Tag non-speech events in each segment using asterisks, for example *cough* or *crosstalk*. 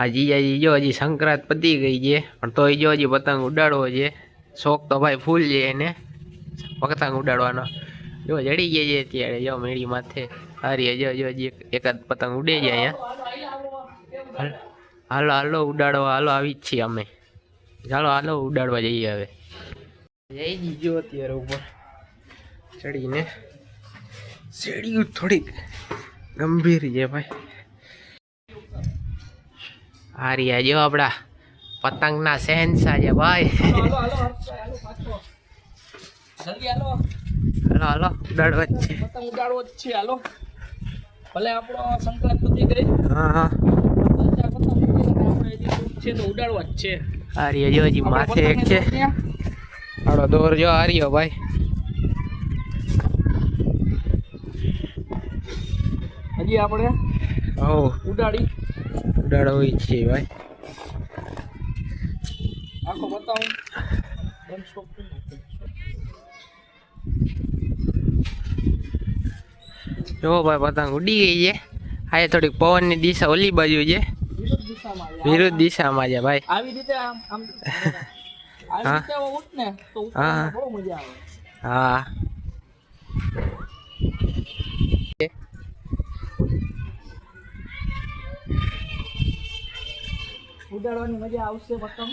આ જીજાજી જો હજી સંક્રાંત પતી ગઈ છે, પણ તોય જો હજી પતંગ ઉડાડવો છે. શોખ તો ભાઈ ફૂલ છે એને. પતંગ ઉડાડવાનો. જો જડી ગયા છે અત્યારે, જો મેળી માથે. હારી જો જો હજી એકાદ પતંગ ઉડે છે અહીંયા. હાલ- હાલો ઉડાડવા, હાલો, આવી જ છીએ અમે. ચાલો હાલો, ઉડાડવા જઈએ હવે. જઈ જીજો અત્યારે ઉપર. ચડીને. સીડીયું થોડીક. ગંભીર છે ભાઈ. આ રહ્યા જો આપડા પતંગના શહેનશાહ છે ભાઈ. હાલો હાલો. હાલો પાછો હાલો હાલો હાલો જ છે પતંગ ઉડાડવો જ છે હાલો ભલે આપણો સંક્રાંતિ પતી ગઈ હા હા. આપણે છે તો ઉડાડવા જ છે આ રહ્યા જો હજી માથે એક છે હાલો દોર જો ભાઈ. હજી આપણે હો ઉડાડી. ઉડાડો હોય છે ભાઈ. આખો બતાવું. બંધ સ્ટોપ જો ભાઈ પતંગ ઉડી ગઈ છે. આ થોડીક પવનની દિશા ઓલી બાજુ છે. વિરુદ્ધ દિશામાં છે ભાઈ. આવી રીતે આમ આમ. *laughs* હા. હા. ઉઠવામાં બહુ મજા આવે હા ઉડાડવાની મજા આવશે પતંગ.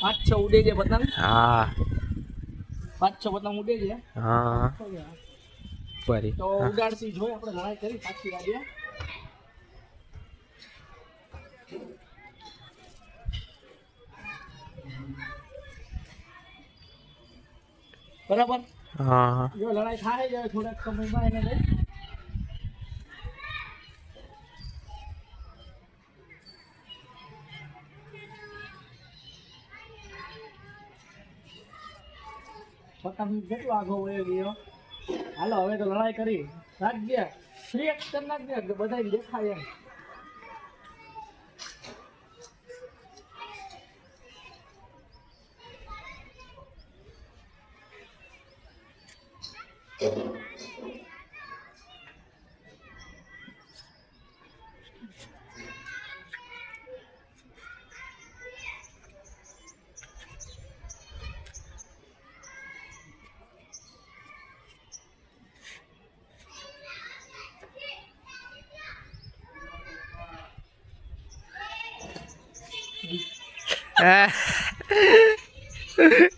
પાંચ છ ઉડે છે પતંગ. હા. પાંચ છ પતંગ ઉડે છે. હા. ફરી. તો ઉડાડતી જોઈ આપણે લડાઈ કરી પાછી આજે બરાબર? હા જો લડાઈ થાય જાય થોડાક સમયમાં એને લઈ. પતંગ કેટલો આગો વયો ગયો હાલો, હવે તો લડાઈ કરી. રાખજે ફ્રી કરી નાખજે બધા દેખાય એમ. હા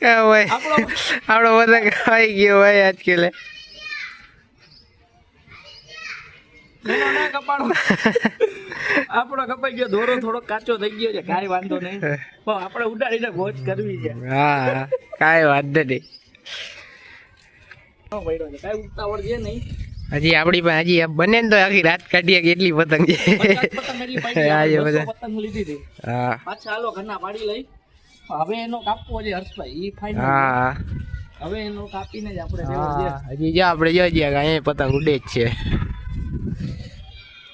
ભાઈ આપણો બધા ખાઈ ગયો ભાઈ આજકાલે. આપણો કપાઈ ગયો દોરો થોડો કાચો થઈ ગયો છે કાંઈ વાંધો નહીં. પણ આપણે ઉડાડીને ભોજ કરવી છે. હા કાંઈ વાંધો નહીં. કાંઈ ઉતાવળ છે નહીં? હજી આપણી પાસે હજી બને ને તો આખી રાત કાઢીએ કેટલી પતંગ છે. હા, એ બધા. પતંગ લીધી હતી. હા. પાછા હાલો ઘરના પાડી લઈ. હવે એનો કાપવો છે હર્ષભાઈ ઈ ફાઈનલ હા. હવે એનો કાપીને જ આપણે હા હજી જો આપણે જો જ્યાં અહીંયા પતંગ ઉડે જ છે.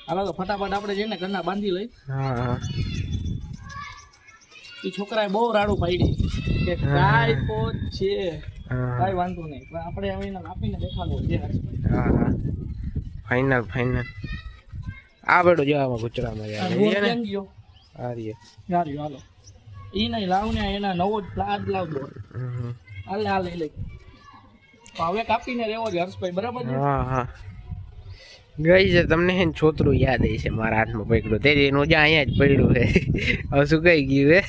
હાલો તો ફટાફટ આપણે જઈને ઘરના બાંધી લઈ. હા. હા એ છોકરાએ બહુ રાડું પાડી કે કાઈ કોચ છે. કાઈ વાંધો નહીં. પણ આપણે હવે એને કાપીને દેખાડવો છે હર્ષભાઈ. હા. ફાઇનલ ફાઇનલ આ બેડો જવામાં આમાં યાર આ રહીએ. ગાડી હાલો. ઈ નહીં લાવ ને એના નવો જ પ્લાન લાવ. દો. હાલે હાલે તો હવે કાપીને રહેવો છે હર્ષભાઈ બરાબર હા હા. ગઈ છે તમને હે છોતરું યાદ આવી છે મારા હાથમાં પકડ્યું. તે એનું જ્યાં અહીંયા જ પડ્યું છે હવે કઈ ગયું હે?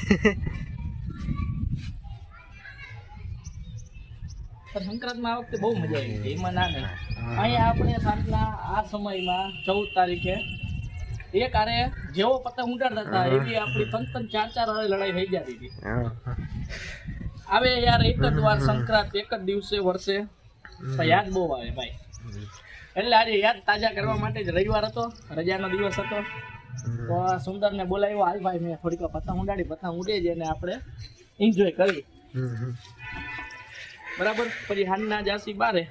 સંક્રાંતમાં આ વખતે બહુ મજા આવી એમાં ના નહીં અહીંયા આપણે સાંજના આ સમયમાં ચૌદ તારીખે એક આરે જેવો પતંગ ઉડાડતા હતા એવી આપણી ત્રણ ત્રણ ચાર ચાર વાળી લડાઈ થઈ જતી હતી. આવે યાર એક જ વાર સંક્રાંત એક જ દિવસે વર્ષે. યાદ બહુ આવે ભાઈ. એટલે આજે યાદ તાજા કરવા માટે જ રવિવાર હતો રજાનો દિવસ હતો. તો આ સુંદરને બોલાવ્યો હાલ ભાઈ મેં થોડીક પતંગ ઉડાડી પતંગ ઉડે છે અને આપણે એન્જોય કરી. બરાબર? પછી હાનના જાસી બારે.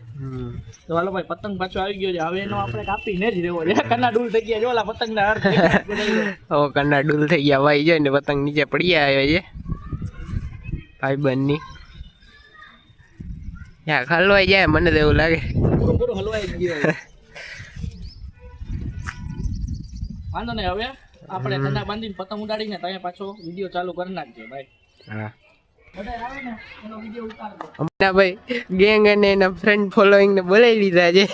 તો હાલો ભાઈ પતંગ પાછો આવી ગયો છે. હવે એનો આપણે કાપીને જ રહેવો છે. કન્ના ડૂલ થઈ ગયા જો ઓલા પતંગના અર્થ ઓ કન્ના ડૂલ થઈ ગયા. ભાઈ જો ને પતંગ નીચે પડી આવ્યો છે. ભાઈ બંધની યા ખલવાઈ જાય મને તો એવું લાગે. પૂરો હલવાઈ ગયો *laughs* વાંધો નહીં. હવે આપણે કન્ના બાંધીને પતંગ ઉડાડીને તમે પાછો વીડિયો ચાલુ કરી નાખજો ભાઈ. હા. ભાઈ ગેંગ અને એના ફ્રેન્ડ ફોલોઈંગ ને બોલાવી લીધા છે.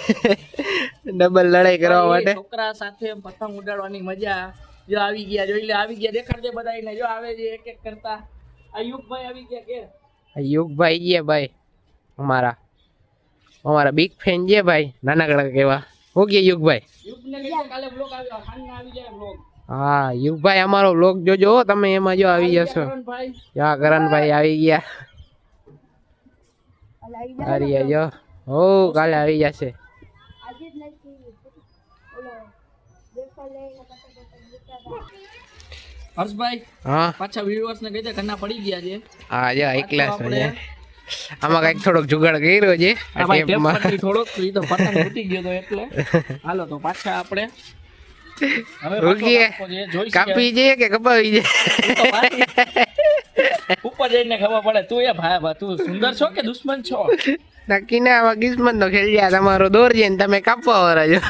ડબલ લડાઈ કરવા માટે. છોકરા સાથે પતંગ ઉડાડવાની મજા જો આવી ગયા જોઈ લે આવી ગયા દેખાડજે બધાને જો આવે છે એક એક કરતા. અયુબભાઈ આવી ગયા કે અયુબભાઈ યુગભાઈ છે ભાઈ અમારા. અમારા બિગ ફેન છે ભાઈ નાનકડા કેવા. હું કે યુગભાઈ યુગને કાલે બ્લોગ આવ્યો ખાનના આવી જાય બ્લોગ હા યુગભાઈ અમારો બ્લોગ જોજો તમે એમાં જો આવી જશો. ભાઈ. કરણભાઈ આવી ગયા. અરે જો હો કાલે આવી જશે. હર્ષભાઈ હા? પાછા viewers ને કહી દે ઘરના પડી ગયા છે. હા જો આમાં કંઈક થોડોક જુગાડ કર્યો છે આ આ ભાઈ ટેપ ટેપમાં. પરથી થોડોક તો પતંગ તૂટી ગયો તો એટલે. *laughs* હાલો તો પાછા આપણે હવે પાછો રૂકીએ. કાપી જઈએ કે કપાવી જઈએ? ઉપર જઈને ખબર પડે તું એ ભાઈ તું સુંદર છો કે દુશ્મન છો? નક્કી ના આમાં કિસ્મત નો ખેલ જાય તમારો દોર છે ને તમે કાપવા વાળા છો.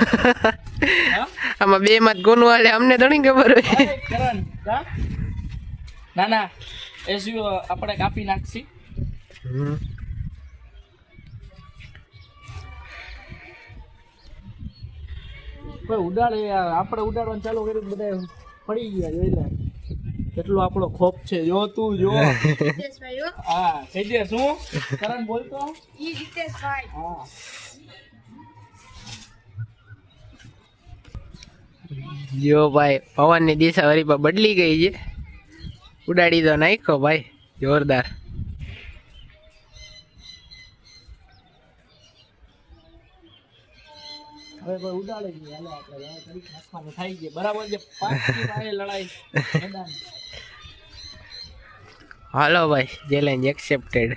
આમાં બે માં કોનું વાળે અમને થોડી ખબર હોય. ના ના એ શું આપણે કાપી નાખશી? ઉડાડે યાર આપણે ઉડાડવાનું ચાલુ કર્યું બધા પડી ગયા જોઈ લે. કેટલો આપણો ખોપ છે. જો તું જો. *laughs* હા. થઈ જાય શું? કરણ બોલતો હા. જો ભાઈ પવનની દિશા વળી પર બદલી ગઈ છે. ઉડાડી તો નાખ્યો ભાઈ જોરદાર. હવે કોઈ ઉડાડે નહીં. હાલો આપણે હવે કરી નાખવાનું થાય છે. બરાબર છે? પાંચથી પાસે લડાઈ. મેદાન. હાલો ભાઈ ચેલેન્જ એક્સેપ્ટેડ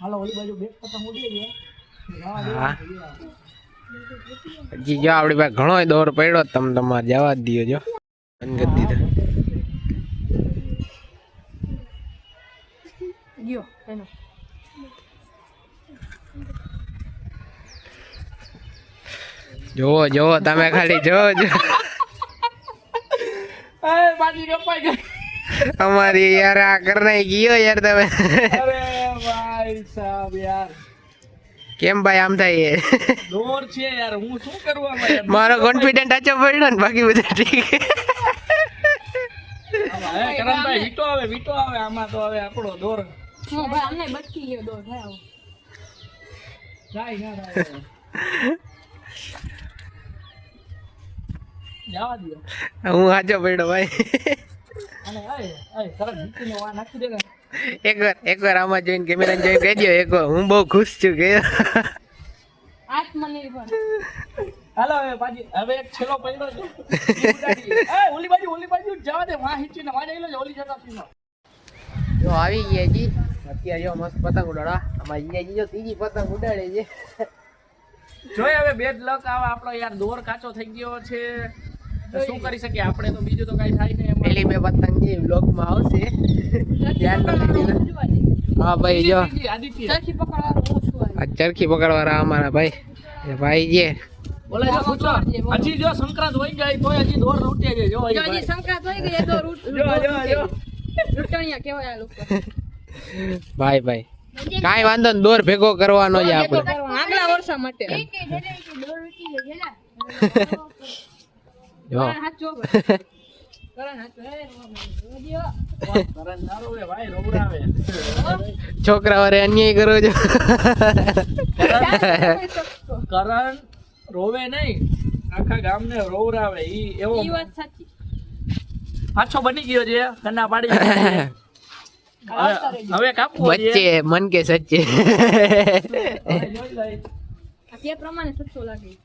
હાલો ઓલી બાજુ બે પતંગ ઉડી ગયા હા. હજી જો આપણી પાસે ઘણો દોર પડ્યો તમે તમારે જવા જ દો જો. બંધ કરી દીધો. જોવો જોવો તમે ખાલી જુઓ જો. એ બાજી કપાઈ ગઈ. અમારી યાર આ કરનાઈ ગયો યાર તમે. અરે ભાઈ સાહેબ યાર. કેમ ભાઈ આમ થાય એ? દોર છે યાર હું શું કરવા મારો કોન્ફિડન્ટ આચો પડ્યો ને બાકી બધું ઠીક. કરણભાઈ વીટો આવે વીટો આવે આમાં તો હવે આપણો દોર. જાય ના થાય. જવા દો. હું આચો પડ્યો ભાઈ. એક વાર એક કરણ નીચેનો વા નાખી દે ને. એકવાર એકવાર આમાં જોઈને કેમેરા જોઈને એક વાર હું બહુ ખુશ છું કે. હાલો હવે બાજી હવે એક છેલ્લો પડ્યો છે એ ઓલી બાજુ ઓલી બાજુ જવા દે વાં હિચીને વાં જઈ લો ઓલી જતા પીનો જો આવી ગયા જી. અત્યારે જો મસ્ત પતંગ ઉડાડા જો ત્રીજી પતંગ ઉડાડે છે. જોઈ હવે બેડ લક આવે આપણો યાર દોર કાચો થઈ ગયો છે. શું કરી શકીએ? આપણે તો બીજું તો કઈ થાય નહીં પેલી બે પતંગ જે વ્લોગમાં આવશે. ધ્યાન હા ભાઈ જો. ચરખી પકડવાળા અમારા ભાઈ. ભાઈ જે. બોલે જો પૂછો. હજી જો સંક્રાંત હોય જાય તો હજી દોર લૂટે છે. જો ઈ ભાઈ. *laughs* જો જો જો. ભાઈ ભાઈ. કાંઈ વાંધો નહીં દોર ભેગો કરવાનો છે આપણે. આગલા વર્ષ માટે. *laughs* જો. કરણ ના *laughs* રોવે ભાઈ રોવડાવે. છોકરા વારે અન્યાય કરો છો. કરણ રોવે નહીં. આખા ગામને રોવરાવે ઈ એવો વાત સાચી. પાછો બની ગયો છે. કન્ના પાડી હવે- હવે કાપવો છે. મન કે સચ્ચે. પ્રમાણે સચ્ચો લાગે.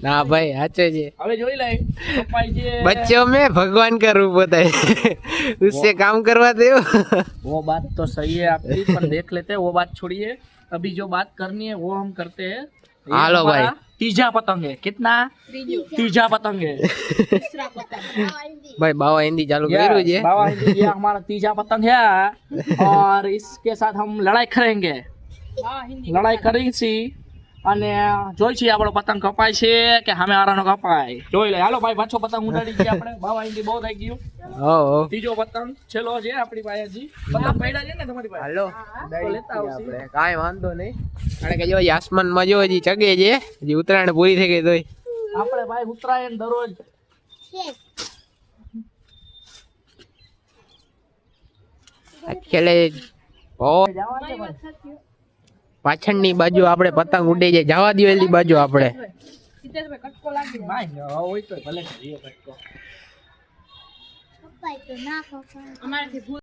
ના ભાઈ સાચો છે હવે જોઈ લઈ કપાઈ છે बच्चों में भगवान का रूप होता है उससे काम करवाते हो वो बात तो सही है आपकी पर देख लेते हैं वो बात छोड़िए अभी जो बात करनी है वो हम करते हैं ये हालो हमारा भाई। तीजा पतंग है कितना ત્રીજો तीजा पतंग है તીસરા પતંગ ભાઈ બાવા હિન્દી ચાલુ કર્યું છે बाबा ये हमारा तीजा पतंग है और इसके साथ हम लड़ाई करेंगे હા હિન્દી લડાઈ કરી છી અને જોઈ છે આપણો પતંગ કપાય છે કે સામે વાળાનો કપાય. જોઈ લે હાલો ભાઈ પાછો પતંગ ઉડાડી ગયા આપણે. બાવા ઇન્ડી બહુ થઈ ગયું. હો ત્રીજો પતંગ છેલ્લો છે આપણી પાસે હજી. પતંગ પડ્યા છે ને તમારી પાસે? હાલો. લેતા આવશે. કાઈ વાંધો નહીં. કારણ કે જો આસમાન આસમાનમાં જો હજી ચગે છે હજી ઉત્તરાયણ પૂરી થઈ ગઈ તોય. આપણે ભાઈ ઉત્તરાયણ દરરોજ. ખેલે ઓ જવાનું છે ભાઈ. પાછળની બાજુ આપણે પતંગ ઉડે છે. જવા દો એલી બાજુ આપણે. સિદ્ધેશભાઈ કટકો લાગી જાય ભાઈ હોય તો ભલે કરીએ ભાઈ તો અમારાથી ભૂલ